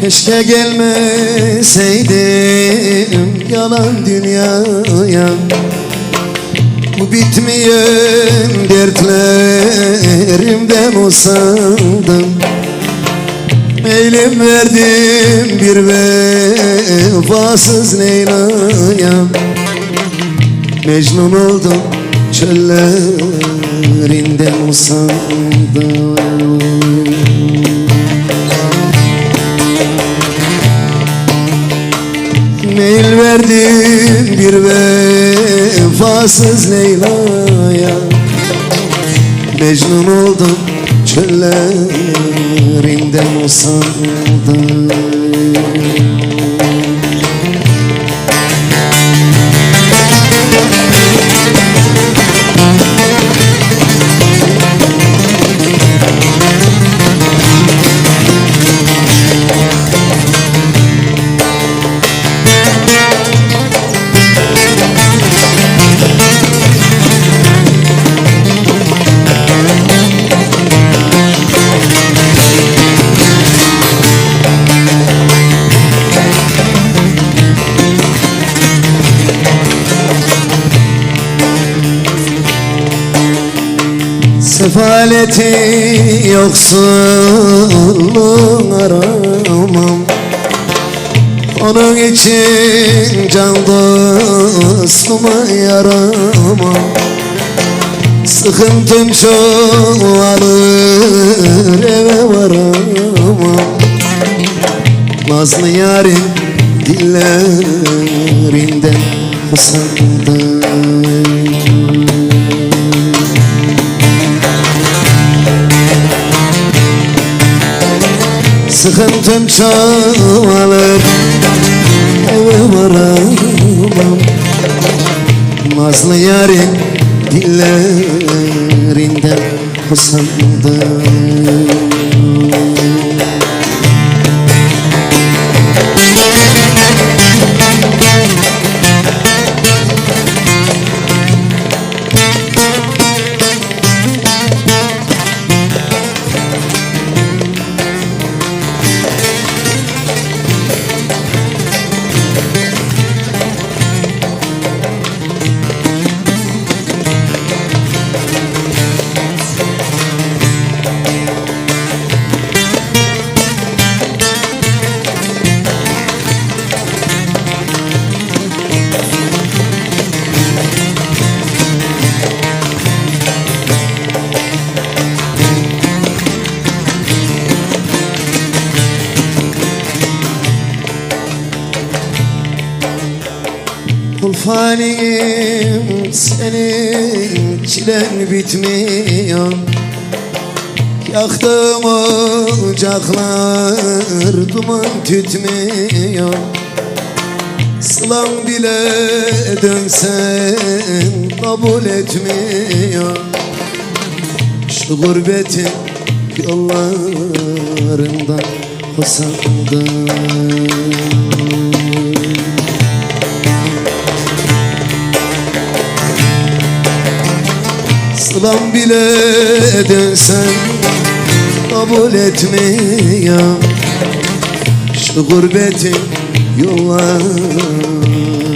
Keşke gelmeseydim yalan dünyaya. Bu bitmeyen dertlerimden usandım Meylim verdim bir vefasız Leyla'ya. Mecnun oldum çöllerinden usandım verdim bir vefasız Leyla'ya. Mecnun oldum çöllerinden usandım Sefaleti yoksulluğun aramam. Onun için can dostuma yaramam. Sıkıntım çoğalır eve varamam. Nazlı yarim dillerinden usandım Sıkıntım çoğalır. Eve varamam Nazlı yarın dillerinden usandım Kulfaniyim senin çilen bitmiyor. Yaktığım ocaklar duman tütmüyor. Sılan bile dönsen kabul etmiyor. Şu gurbetin yollarından usandım Sılam bile dönsen kabul etmiyor. Şu gurbetin yollarından